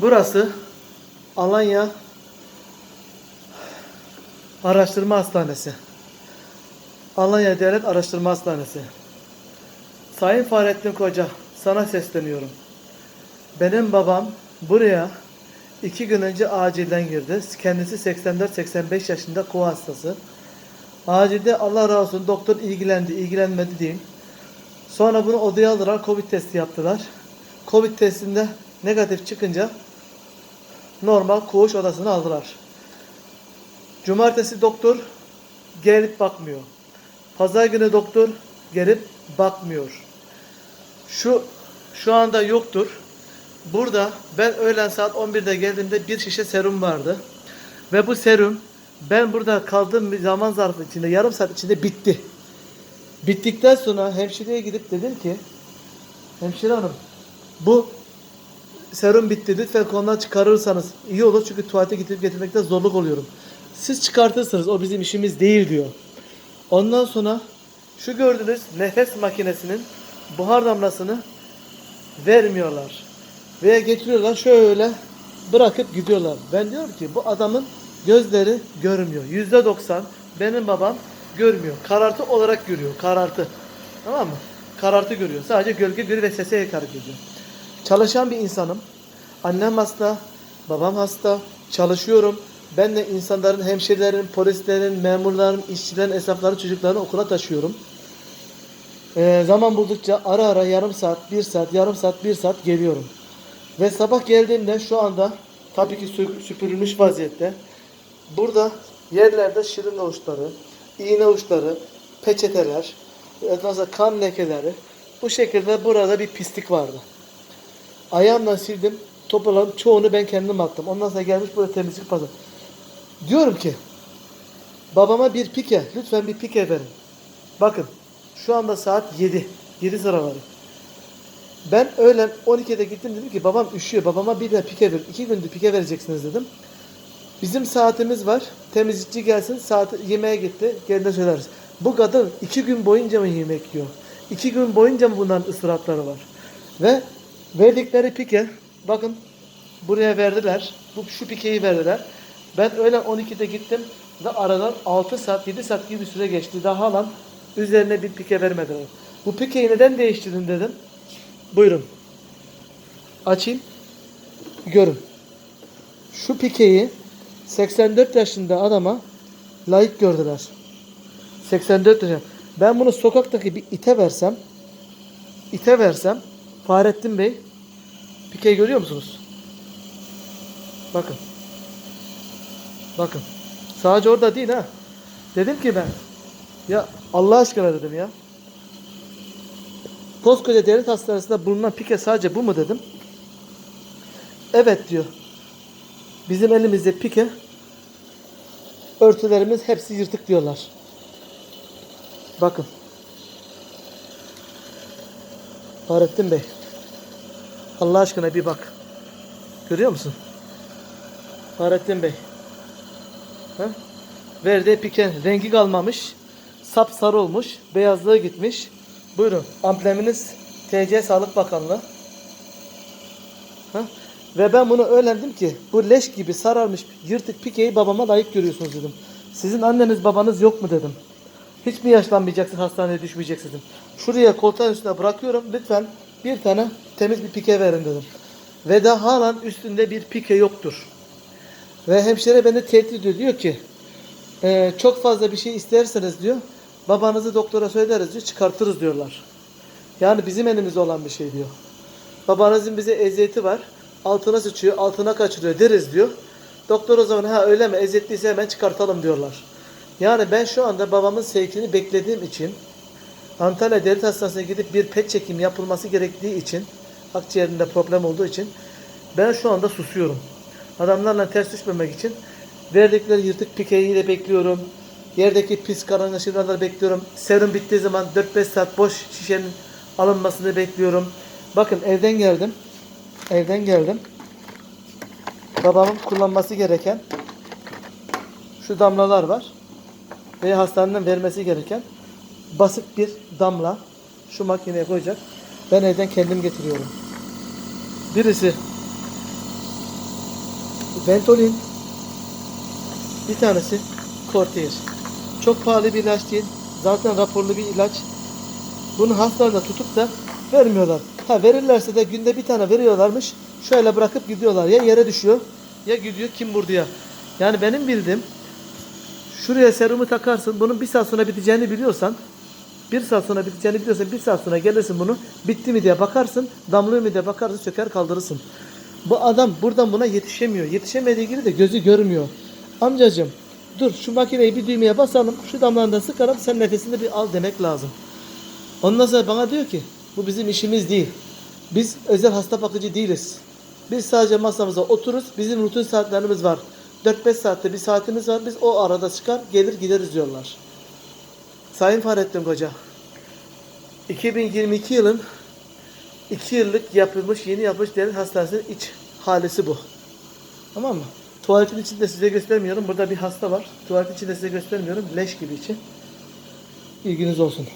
Burası Alanya Araştırma Hastanesi. Alanya Devlet Araştırma Hastanesi. Sayın Fahrettin Koca, sana sesleniyorum. Benim babam buraya iki gün önce acilden girdi. Kendisi 84-85 yaşında kova hastası. Acilde Allah razı olsun doktor ilgilendi, ilgilenmedi diyeyim. Sonra bunu odaya aldılar, Covid testi yaptılar. Covid testinde negatif çıkınca normal koğuş odasına aldılar. Cumartesi doktor gelip bakmıyor. Pazar günü doktor gelip bakmıyor. Şu şu anda yoktur. Burada ben öğlen saat 11'de geldiğimde bir şişe serum vardı. Ve bu serum ben burada kaldığım bir zaman zarfı içinde yarım saat içinde bitti. Bittikten sonra hemşireye gidip dedim ki hemşire hanım bu serum bitti lütfen konudan çıkarırsanız iyi olur çünkü tuvalete gidip getirmekte zorluk oluyorum. Siz çıkartırsınız o bizim işimiz değil diyor. Ondan sonra şu gördüğünüz nefes makinesinin buhar damlasını vermiyorlar. Veya getiriyorlar şöyle bırakıp gidiyorlar. Ben diyorum ki bu adamın gözleri görmüyor. Yüzde doksan benim babam görmüyor. Karartı olarak görüyor. Karartı. Tamam mı? Karartı görüyor. Sadece gölge görüyor ve sese hareket ediyor. Çalışan bir insanım. Annem hasta, babam hasta, çalışıyorum. Ben de insanların, hemşirelerin, polislerin, memurların, işçilerin, esnafların çocuklarını okula taşıyorum. Ee, zaman buldukça ara ara yarım saat, bir saat, yarım saat, bir saat geliyorum. Ve sabah geldiğimde şu anda tabii ki sü- süpürülmüş vaziyette. Burada yerlerde şirin uçları, iğne uçları, peçeteler, kan lekeleri. Bu şekilde burada bir pislik vardı. Ayağımla sildim. Toparladım. Çoğunu ben kendim attım. Ondan sonra gelmiş böyle temizlik pazar. Diyorum ki babama bir pike. Lütfen bir pike verin. Bakın şu anda saat 7. 7 sıraları. Ben öğlen 12'de gittim dedim ki babam üşüyor. Babama bir de pike ver. İki gündür pike vereceksiniz dedim. Bizim saatimiz var. Temizlikçi gelsin. Saat yemeğe gitti. Geldiğinde söyleriz. Bu kadın iki gün boyunca mı yemek yiyor? İki gün boyunca mı bunların ısrafları var? Ve verdikleri pike bakın buraya verdiler. Bu şu pikeyi verdiler. Ben öğlen 12'de gittim ve aradan 6 saat 7 saat gibi bir süre geçti. Daha hala üzerine bir pike vermediler. Bu pikeyi neden değiştirdin dedim. Buyurun. Açayım. Görün. Şu pikeyi 84 yaşında adama layık gördüler. 84 yaşında. Ben bunu sokaktaki bir ite versem ite versem Fahrettin Bey pikeyi görüyor musunuz? Bakın. Bakın. Sadece orada değil ha. Dedim ki ben ya Allah aşkına dedim ya. Koskoca devlet hastanesinde bulunan pike sadece bu mu dedim. Evet diyor. Bizim elimizde pike örtülerimiz hepsi yırtık diyorlar. Bakın. Fahrettin Bey. Allah aşkına bir bak. Görüyor musun? Fahrettin Bey. Ha? Verdiği pike rengi kalmamış. Sap sarı olmuş. Beyazlığı gitmiş. Buyurun. Ambleminiz TC Sağlık Bakanlığı. Ha? Ve ben bunu öğrendim ki bu leş gibi sararmış yırtık pikeyi babama layık görüyorsunuz dedim. Sizin anneniz babanız yok mu dedim. Hiç mi yaşlanmayacaksın hastaneye düşmeyeceksin dedim. Şuraya koltuğun üstüne bırakıyorum lütfen bir tane temiz bir pike verin dedim. Ve daha halen üstünde bir pike yoktur. Ve hemşire beni tehdit ediyor. Diyor ki "Ee, çok fazla bir şey isterseniz diyor babanızı doktora söyleriz diyor çıkartırız diyorlar. Yani bizim elimizde olan bir şey diyor. Babanızın bize eziyeti var. Altına sıçıyor, altına kaçırıyor deriz diyor. Doktor o zaman ha öyle mi eziyetliyse hemen çıkartalım diyorlar. Yani ben şu anda babamın sevkini beklediğim için Antalya Devlet Hastanesi'ne gidip bir pet çekim yapılması gerektiği için akciğerinde problem olduğu için ben şu anda susuyorum. Adamlarla ters düşmemek için verdikleri yırtık pikeyi de bekliyorum. Yerdeki pis karanlıkları bekliyorum. Serum bittiği zaman 4-5 saat boş şişenin alınmasını bekliyorum. Bakın evden geldim. Evden geldim. Babamın kullanması gereken şu damlalar var. Ve hastaneden vermesi gereken basit bir damla şu makineye koyacak. Ben evden kendim getiriyorum. Birisi Ventolin. Bir tanesi Cortez. Çok pahalı bir ilaç değil. Zaten raporlu bir ilaç. Bunu hastalarına tutup da vermiyorlar. Ha verirlerse de günde bir tane veriyorlarmış. Şöyle bırakıp gidiyorlar. Ya yere düşüyor ya gidiyor kim burduya. Yani benim bildiğim şuraya serumu takarsın. Bunun bir saat sonra biteceğini biliyorsan bir saat sonra biteceğini biliyorsan bir saat sonra gelirsin bunu bitti mi diye bakarsın. Damlıyor mu diye bakarsın söker kaldırırsın. Bu adam buradan buna yetişemiyor. Yetişemediği gibi de gözü görmüyor. Amcacım dur şu makineyi bir düğmeye basalım. Şu damlarından sıkalım sen nefesini bir al demek lazım. Ondan sonra bana diyor ki bu bizim işimiz değil. Biz özel hasta bakıcı değiliz. Biz sadece masamıza otururuz. Bizim rutin saatlerimiz var. 4-5 saatte bir saatimiz var. Biz o arada çıkar gelir gideriz diyorlar. Sayın Fahrettin Koca. 2022 yılın 2 yıllık yapılmış yeni yapılmış devlet hastanesinin iç halisi bu. Tamam mı? Tuvaletin içinde size göstermiyorum. Burada bir hasta var. Tuvaletin içinde size göstermiyorum. Leş gibi içi. İlginiz olsun.